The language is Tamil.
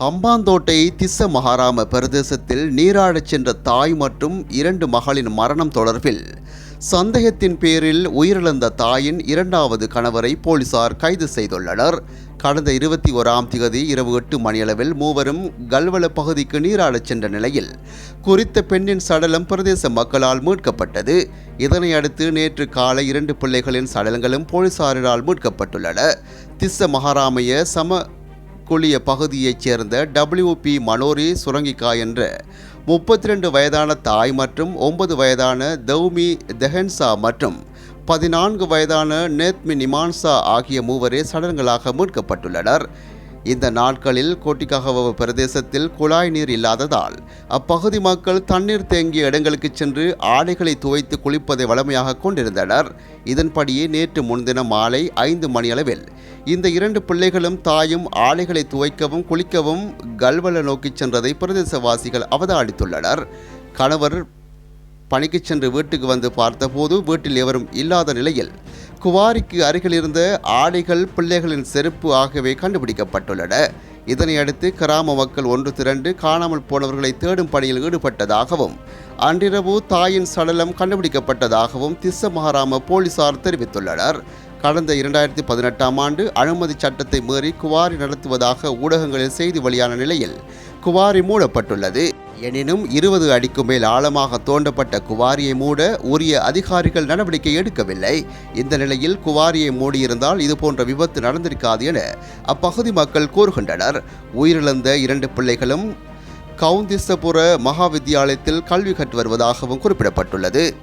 ஹம்பாந்தோட்டை திஸ்ஸ மகாராம பிரதேசத்தில் நீராடச் சென்ற தாய் மற்றும் இரண்டு மகளின் மரணம் தொடர்பில் சந்தேகத்தின் பேரில் உயிரிழந்த தாயின் இரண்டாவது கணவரை போலீசார் கைது செய்துள்ளனர். கடந்த இருபத்தி ஓராம் திகதி இரவு எட்டு மணியளவில் மூவரும் கல்வல பகுதிக்கு நீராடச் சென்ற நிலையில் குறித்த பெண்ணின் சடலம் பிரதேச மக்களால் மீட்கப்பட்டது. இதனை அடுத்து நேற்று காலை இரண்டு பிள்ளைகளின் சடலங்களும் போலீசாரினால் மீட்கப்பட்டுள்ளன. திஸ்ஸ மகாராமைய சம குளிய பகுதியைச் சேர்ந்த டபிள்யூபி மனோரி சுரங்கிகா என்ற முப்பத்தி ரெண்டு வயதான தாய் மற்றும் ஒன்பது வயதான தௌமி தெஹன்சா மற்றும் பதினான்கு வயதான நேத்மி நிமான்சா ஆகிய மூவரே சடலங்களாக மீட்கப்பட்டுள்ளனர். இந்த நாட்களில் கோட்டிக்காகவ பிரதேசத்தில் குழாய் நீர் இல்லாததால் அப்பகுதி மக்கள் தண்ணீர் தேங்கிய இடங்களுக்கு சென்று ஆடைகளை துவைத்து குளிப்பதை வழமையாக கொண்டிருந்தனர். இதன்படியே நேற்று முன்தினம் மாலை ஐந்து மணியளவில் இந்த இரண்டு பிள்ளைகளும் தாயும் ஆலைகளை துவைக்கவும் குளிக்கவும் கல்வல நோக்கி சென்றதை பிரதேசவாசிகள் அவதானித்துள்ளனர். கணவர் பணிக்கு சென்று வீட்டுக்கு வந்து பார்த்தபோது வீட்டில் எவரும் இல்லாத நிலையில் குவாரிக்கு அருகில் இருந்த ஆடைகள் பிள்ளைகளின் செருப்பு ஆகியவை கண்டுபிடிக்கப்பட்டுள்ளன. இதனையடுத்து கிராம மக்கள் ஒன்று திரண்டு காணாமல் போனவர்களை தேடும் பணியில் ஈடுபட்டதாகவும் அன்றிரவு தாயின் சடலம் கண்டுபிடிக்கப்பட்டதாகவும் திஸ்ஸ மகாராம போலீசார் தெரிவித்துள்ளனர். கடந்த இரண்டாயிரத்தி பதினெட்டாம் ஆண்டு அனுமதி சட்டத்தை மீறி குவாரி நடத்துவதாக ஊடகங்களில் செய்தி வெளியான நிலையில் குவாரி மூடப்பட்டுள்ளது. எனினும் இருபது அடிக்கு மேல் ஆழமாக தோண்டப்பட்ட குவாரியை மூட உரிய அதிகாரிகள் நடவடிக்கை எடுக்கவில்லை. இந்த நிலையில் குவாரியை மூடியிருந்தால் இதுபோன்ற விபத்து நடந்திருக்காது என அப்பகுதி மக்கள் கூறுகின்றனர். உயிரிழந்த இரண்டு பிள்ளைகளும் கவுந்திசபுர மகா வித்தியாலயத்தில் கல்வி கற்று வருவதாகவும் குறிப்பிடப்பட்டுள்ளது.